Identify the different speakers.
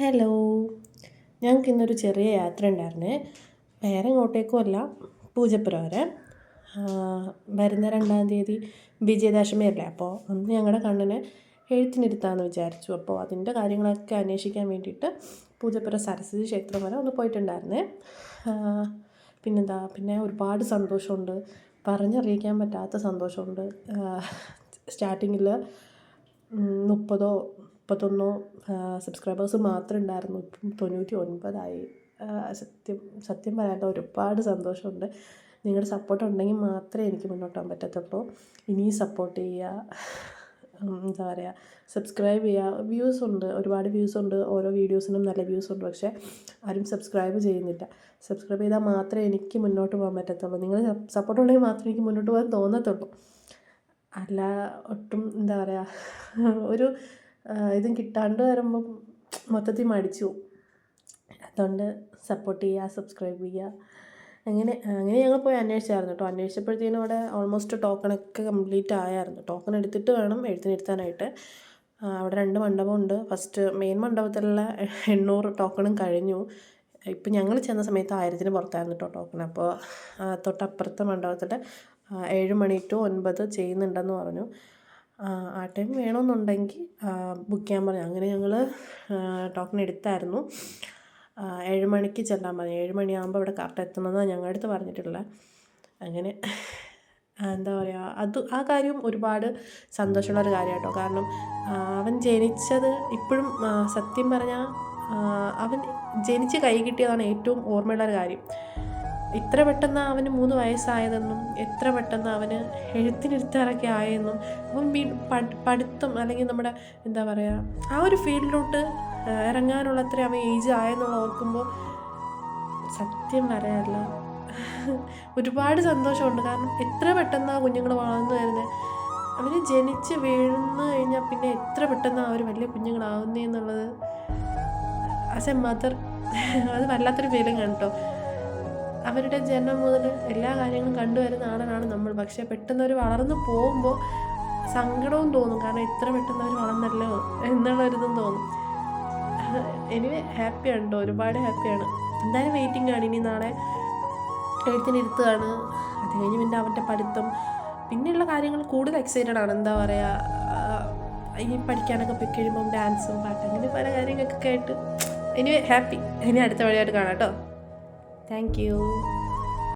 Speaker 1: Hello. ഞങ്ങൾക്ക് ഇന്നൊരു ചെറിയ യാത്ര ഉണ്ടായിരുന്നേ. വേറെ എങ്ങോട്ടേക്കും അല്ല പൂജപ്പുര വരെ വരുന്ന രണ്ടാം തീയതി വിജയദശമി അല്ലേ? അപ്പോൾ അന്ന് ഞങ്ങളുടെ കണ്ണിനെ എഴുത്തിനിരുത്താമെന്ന് വിചാരിച്ചു. അപ്പോൾ അതിന്റെ കാര്യങ്ങളൊക്കെ അന്വേഷിക്കാൻ വേണ്ടിയിട്ട് പൂജപ്പുര സരസ്വതി ക്ഷേത്രം വരെ ഒന്ന് പോയിട്ടുണ്ടായിരുന്നേ. പിന്നെന്താ? പിന്നെ ഒരുപാട് സന്തോഷമുണ്ട്. പറഞ്ഞറിയിക്കാൻ പറ്റാത്ത സന്തോഷമുണ്ട്. സ്റ്റാർട്ടിങ്ങിൽ മുപ്പതോ മുപ്പത്തൊന്നോ സബ്സ്ക്രൈബേഴ്സ് മാത്രം ഉണ്ടായിരുന്നു. ഇപ്പം തൊണ്ണൂറ്റി ഒൻപതായി സത്യം സത്യം പറയാത്ത ഒരുപാട് സന്തോഷമുണ്ട്. നിങ്ങളുടെ സപ്പോർട്ട് ഉണ്ടെങ്കിൽ മാത്രമേ എനിക്ക് മുന്നോട്ട് പോകാൻ പറ്റത്തുള്ളൂ. ഇനിയും സപ്പോർട്ട് ചെയ്യുക. എന്താ പറയുക സബ്സ്ക്രൈബ് ചെയ്യുക. വ്യൂസ് ഉണ്ട്. ഒരുപാട് വ്യൂസ് ഉണ്ട്. ഓരോ വീഡിയോസിനും നല്ല വ്യൂസ് ഉണ്ട്. പക്ഷേ ആരും സബ്സ്ക്രൈബ് ചെയ്യുന്നില്ല. സബ്സ്ക്രൈബ് ചെയ്താൽ മാത്രമേ എനിക്ക് മുന്നോട്ട് പോകാൻ പറ്റത്തുള്ളൂ. നിങ്ങൾ സപ്പോർട്ട് ഉണ്ടെങ്കിൽ മാത്രമേ എനിക്ക് മുന്നോട്ട് പോകാൻ തോന്നത്തുള്ളൂ. അല്ല ഒട്ടും എന്താ പറയുക ഒരു ഇതും കിട്ടാണ്ട് വരുമ്പം മൊത്തത്തിൽ മടിച്ചു. അതുകൊണ്ട് സപ്പോർട്ട് ചെയ്യുക സബ്സ്ക്രൈബ് ചെയ്യുക. അങ്ങനെ അങ്ങനെ ഞങ്ങൾ പോയി അന്വേഷിച്ചായിരുന്നു കേട്ടോ. അന്വേഷിച്ചപ്പോഴത്തേനും അവിടെ ഓൾമോസ്റ്റ് ടോക്കണൊക്കെ കംപ്ലീറ്റ് ആയായിരുന്നു. ടോക്കൺ എടുത്തിട്ട് വേണം എഴുത്തിനിരുത്താനായിട്ട് അവിടെ രണ്ട് മണ്ഡപമുണ്ട് ഫസ്റ്റ് മെയിൻ മണ്ഡപത്തിലുള്ള എണ്ണൂറ് ടോക്കണും കഴിഞ്ഞു. ഇപ്പം ഞങ്ങൾ ചെന്ന സമയത്ത് ആയിരത്തിന് പുറത്തായിരുന്നു കേട്ടോ ടോക്കൺ അപ്പോൾ തൊട്ടപ്പുറത്തെ മണ്ഡപത്തിൽ ഏഴ് മണി ടു ഒൻപത് ചെയ്യുന്നുണ്ടെന്ന് പറഞ്ഞു. ആ, ടൈം വേണമെന്നുണ്ടെങ്കിൽ ബുക്ക് ചെയ്യാൻ പറഞ്ഞു അങ്ങനെ ഞങ്ങൾ ടോക്കൺ എടുത്തായിരുന്നു. ഏഴ് മണിക്ക് ചെല്ലാൻ പറഞ്ഞു ഏഴ് മണിയാകുമ്പോൾ ഇവിടെ കറക്റ്റ് എത്തണമെന്നാണ് ഞങ്ങളുടെ അടുത്ത് പറഞ്ഞിട്ടുള്ളത് അങ്ങനെ എന്താ പറയുക അത് ആ കാര്യം ഒരുപാട് സന്തോഷമുള്ള ഒരു കാര്യം കേട്ടോ കാരണം അവൻ ജനിച്ചത് ഇപ്പോഴും സത്യം പറഞ്ഞാൽ അവൻ ജനിച്ച് കൈ കിട്ടിയതാണ് ഏറ്റവും ഓർമ്മയുള്ള ഒരു കാര്യം. ഇത്ര പെട്ടെന്ന് അവന് മൂന്ന് വയസ്സായതെന്നും എത്ര പെട്ടെന്ന് അവന് എഴുത്തിനിരുത്താറൊക്കെ ആയെന്നും അപ്പം പഠിത്തം അല്ലെങ്കിൽ നമ്മുടെ എന്താ പറയുക ആ ഒരു ഫീൽഡിലോട്ട് ഇറങ്ങാനുള്ള അത്ര അവൻ ഏജ് ആയെന്നുള്ള ഓർക്കുമ്പോൾ സത്യം പറയാറില്ല ഒരുപാട് സന്തോഷമുണ്ട്. കാരണം എത്ര പെട്ടെന്ന് ആ കുഞ്ഞുങ്ങൾ വളർന്നു വരുന്നത് അവർ ജനിച്ച് വീഴുന്നു കഴിഞ്ഞാൽ പിന്നെ എത്ര പെട്ടെന്ന് അവർ വലിയ കുഞ്ഞുങ്ങളാവുന്നേ എന്നുള്ളത് ആസ് എ മദർ അത് വല്ലാത്തൊരു ഫീലിംഗ് ആണ് കേട്ടോ അവരുടെ ജന്മം മുതൽ എല്ലാ കാര്യങ്ങളും കണ്ടുവരുന്ന ആളാണ് നമ്മൾ. പക്ഷേ പെട്ടെന്ന് അവർ വളർന്നു പോകുമ്പോൾ സങ്കടവും തോന്നും. കാരണം ഇത്ര പെട്ടെന്ന് അവർ വളർന്നല്ലോ എന്നുള്ളൊരിതും തോന്നും. എനിവേ ഹാപ്പിയാണ് ഒരുപാട് ഹാപ്പിയാണ് എന്തായാലും വെയിറ്റിംഗ് ആണ്. ഇനി നാളെ എഴുത്തിനിരുത്തുകയാണ് അത് കഴിഞ്ഞ് പിന്നെ അവന്റെ പഠിത്തം. പിന്നെയുള്ള കാര്യങ്ങൾ കൂടുതൽ എക്സൈറ്റഡ് ആണ്. എന്താ പറയുക ഈ പഠിക്കാനൊക്കെ പോയി കഴിയുമ്പം ഡാൻസും പാട്ട് അങ്ങനെ പല കാര്യങ്ങളൊക്കെ കേട്ട് എനിവേ ഹാപ്പി ഇനി അടുത്ത വഴിയായിട്ട് കാണാം കേട്ടോ Thank you.